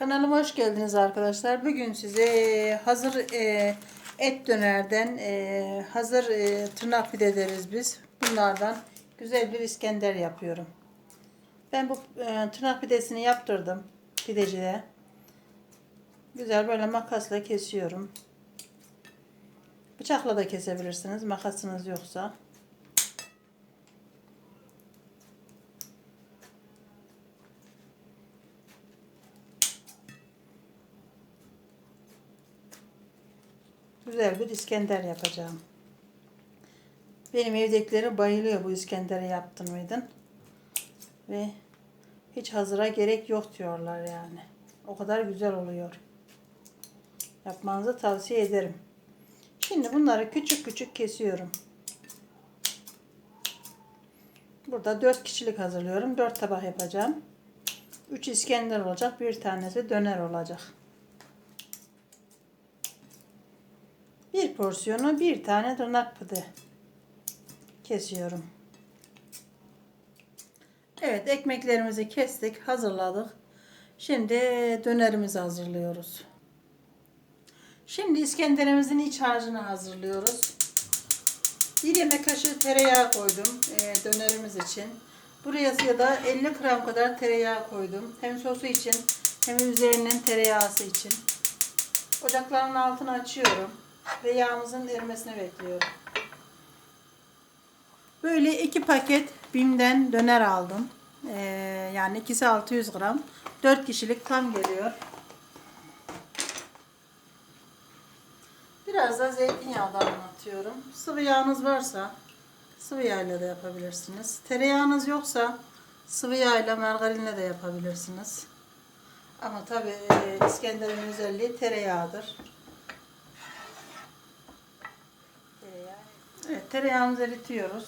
Kanalıma hoş geldiniz arkadaşlar. Bugün size hazır e, et dönerden e, hazır e, tırnak pide deriz biz. Bunlardan güzel bir İskender yapıyorum. Ben bu e, tırnak pidesini yaptırdım pidecide. Güzel böyle makasla kesiyorum. Bıçakla da kesebilirsiniz makasınız yoksa. Güzel İskender yapacağım. Benim evdekileri bayılıyor bu İskender'i yaptın mıydın? Ve hiç hazıra gerek yok diyorlar yani. O kadar güzel oluyor. Yapmanızı tavsiye ederim. Şimdi bunları küçük küçük kesiyorum. Burada 4 kişilik hazırlıyorum. 4 tabak yapacağım. 3 İskender olacak. Bir tanesi döner olacak. Bir porsiyonu bir tane tırnak pide kesiyorum. Evet ekmeklerimizi kestik hazırladık. Şimdi dönerimizi hazırlıyoruz. Şimdi İskender'imizin iç harcını hazırlıyoruz. Bir yemek kaşığı tereyağı koydum e, dönerimiz için. Buraya da 50 gram kadar tereyağı koydum. Hem sosu için hem üzerinin tereyağısı için. Ocakların altını açıyorum ve yağımızın erimesini bekliyorum. Böyle iki paket Bim'den döner aldım. Ee, yani ikisi 600 gram. 4 kişilik tam geliyor. Biraz da zeytinyağı da anlatıyorum. Sıvı yağınız varsa sıvı yağıyla da yapabilirsiniz. Tereyağınız yoksa sıvı yağıyla margarinle de yapabilirsiniz. Ama tabi e, İskender'in özelliği tereyağıdır. Evet, tereyağımızı eritiyoruz.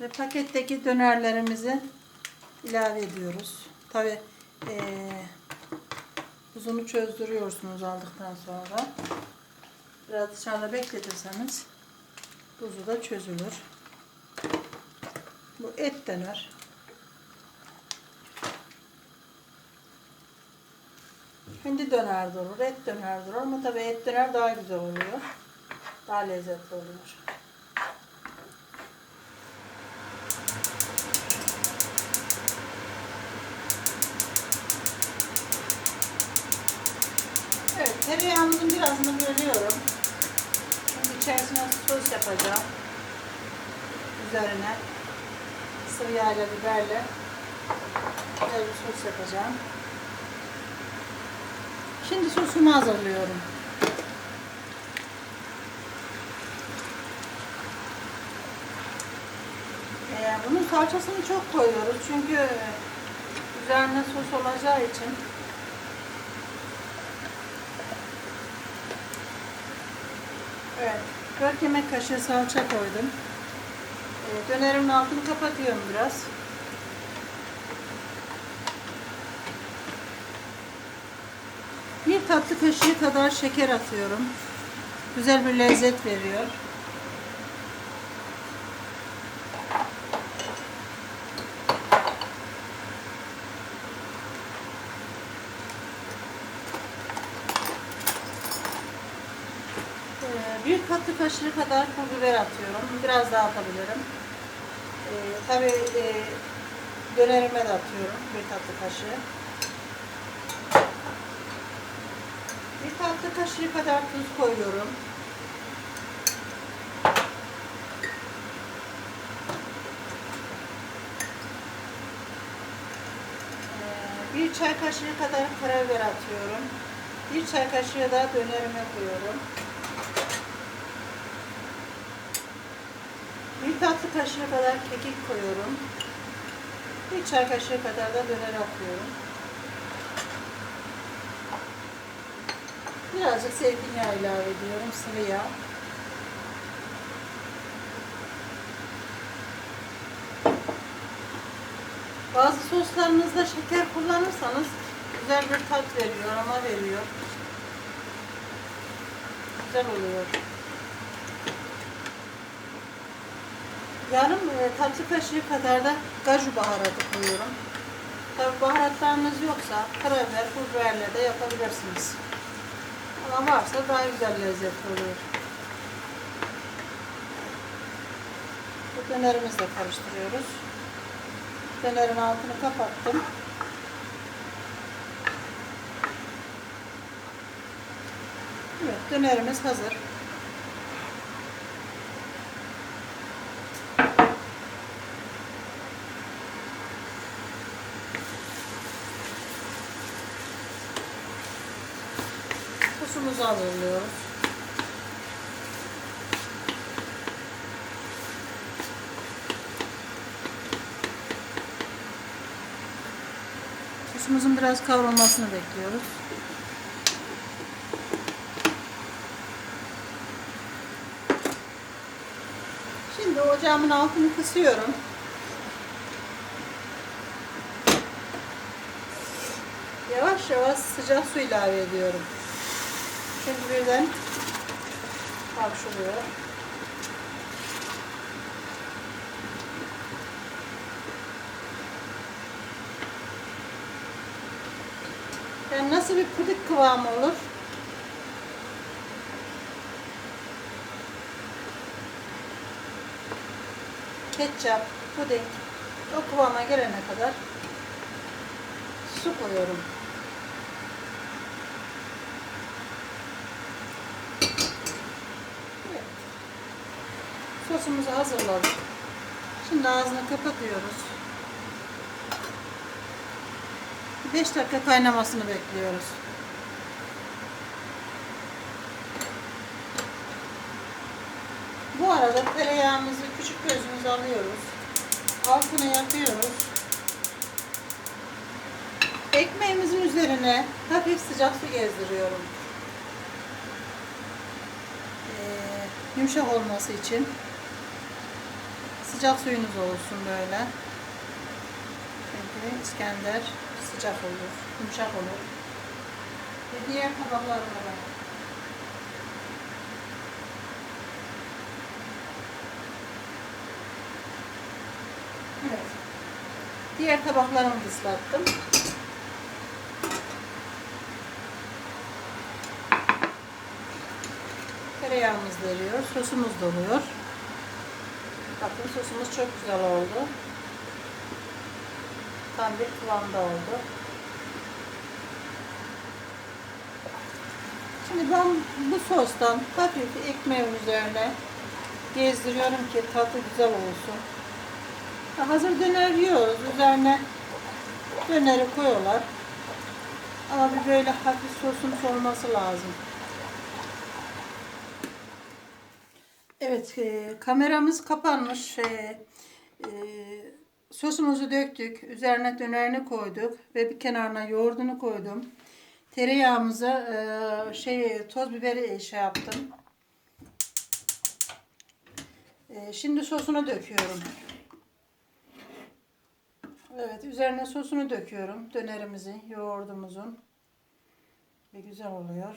Ve paketteki dönerlerimizi ilave ediyoruz. Tabi buzunu çözdürüyorsunuz aldıktan sonra. Biraz dışarıda bekletirseniz buzu da çözülür. Bu et döner. Hindi döner de et döner de ama tabi et döner daha güzel oluyor. Daha lezzetli oluyor. Evet, tereyağımızın birazını bölüyorum. Şimdi içerisine sos yapacağım. Üzerine sıvı yağla biberle güzel bir sos yapacağım. Şimdi sosumu hazırlıyorum. Ee, bunun salçasını çok koyuyoruz çünkü üzerine sos olacağı için. Evet, 4 yemek kaşığı salça koydum. Ee, dönerimin altını kapatıyorum biraz. Bir tatlı kaşığı kadar şeker atıyorum. Güzel bir lezzet veriyor. Ee, bir tatlı kaşığı kadar pul biber atıyorum. Biraz daha atabilirim. Ee, tabii e, dönerime de atıyorum bir tatlı kaşığı. Bir tatlı kaşığı kadar tuz koyuyorum. Ee, Bir çay kaşığı kadar karabiber atıyorum. Bir çay kaşığı da dönerime koyuyorum. Tatlı kaşığı kadar kekik koyuyorum. Bir çay kaşığı kadar da döner atıyorum. Birazcık zeytinyağı ilave ediyorum, sıvı yağ. Bazı soslarınızda şeker kullanırsanız güzel bir tat veriyor, aroma veriyor. Güzel oluyor. Yarım e, tatlı kaşığı kadar da kaju baharatı koyuyorum. Tabi baharatlarınız yoksa karabiber, pul biberle de yapabilirsiniz. Ama varsa daha güzel lezzetli oluyor. Bu dönerimizi de karıştırıyoruz. Dönerin altını kapattım. Evet, dönerimiz hazır. Sosumuzu hazırlıyoruz. Sosumuzun biraz kavrulmasını bekliyoruz. Şimdi ocağımın altını kısıyorum. Yavaş yavaş sıcak su ilave ediyorum. Şimdi birden karşılıyor. Yani nasıl bir puding kıvamı olur? Ketçap, puding o kıvama gelene kadar su koyuyorum. Sosumuzu hazırladık. Şimdi ağzını kapatıyoruz. 5 dakika kaynamasını bekliyoruz. Bu arada tereyağımızı küçük gözümüze alıyoruz. Altını yakıyoruz. Ekmeğimizin üzerine hafif sıcak su gezdiriyorum. Ee, yumuşak olması için sıcak suyunuz olsun böyle. Çünkü İskender sıcak olur, yumuşak olur. Ve diğer tabaklarına da. Evet. Diğer tabaklarımı ıslattım. Tereyağımız veriyor, sosumuz doluyor. Bakın sosumuz çok güzel oldu. Tam bir kıvamda oldu. Şimdi ben bu sostan hafif ekmeğin üzerine gezdiriyorum ki tadı güzel olsun. Hazır döner yiyoruz. Üzerine döneri koyuyorlar. Ama bir böyle hafif sosun olması lazım. Evet, e, kameramız kapanmış. E, e, sosumuzu döktük. Üzerine dönerini koyduk ve bir kenarına yoğurdunu koydum. Tereyağımıza e, şey toz biberi şey yaptım. E, şimdi sosunu döküyorum. Evet, üzerine sosunu döküyorum. Dönerimizin, yoğurdumuzun. Ve güzel oluyor.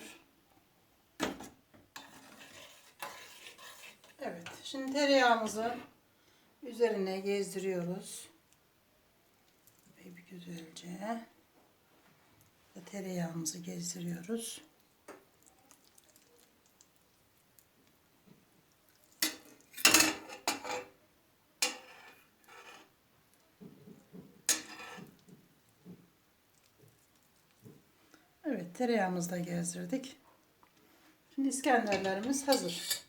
Evet, şimdi tereyağımızı üzerine gezdiriyoruz. Ve bir güzelce tereyağımızı gezdiriyoruz. Evet, tereyağımızı da gezdirdik. Şimdi İskenderlerimiz hazır.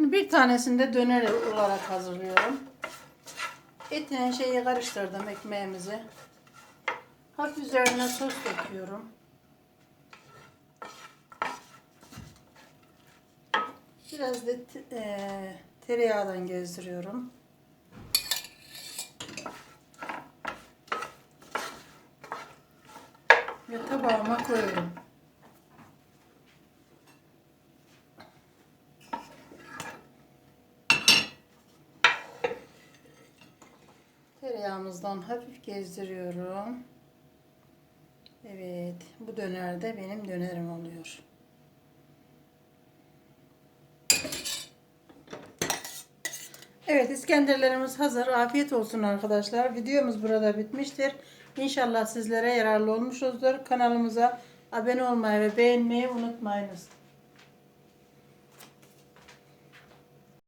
Şimdi bir tanesini de döner olarak hazırlıyorum. Etine şeyi karıştırdım ekmeğimizi. Hafif üzerine sos döküyorum. Biraz da eee, tereyağdan gezdiriyorum. Ve tabağıma koyuyorum. Tereyağımızdan hafif gezdiriyorum. Evet, bu döner de benim dönerim oluyor. Evet İskenderlerimiz hazır. Afiyet olsun arkadaşlar. Videomuz burada bitmiştir. İnşallah sizlere yararlı olmuşuzdur. Kanalımıza abone olmayı ve beğenmeyi unutmayınız.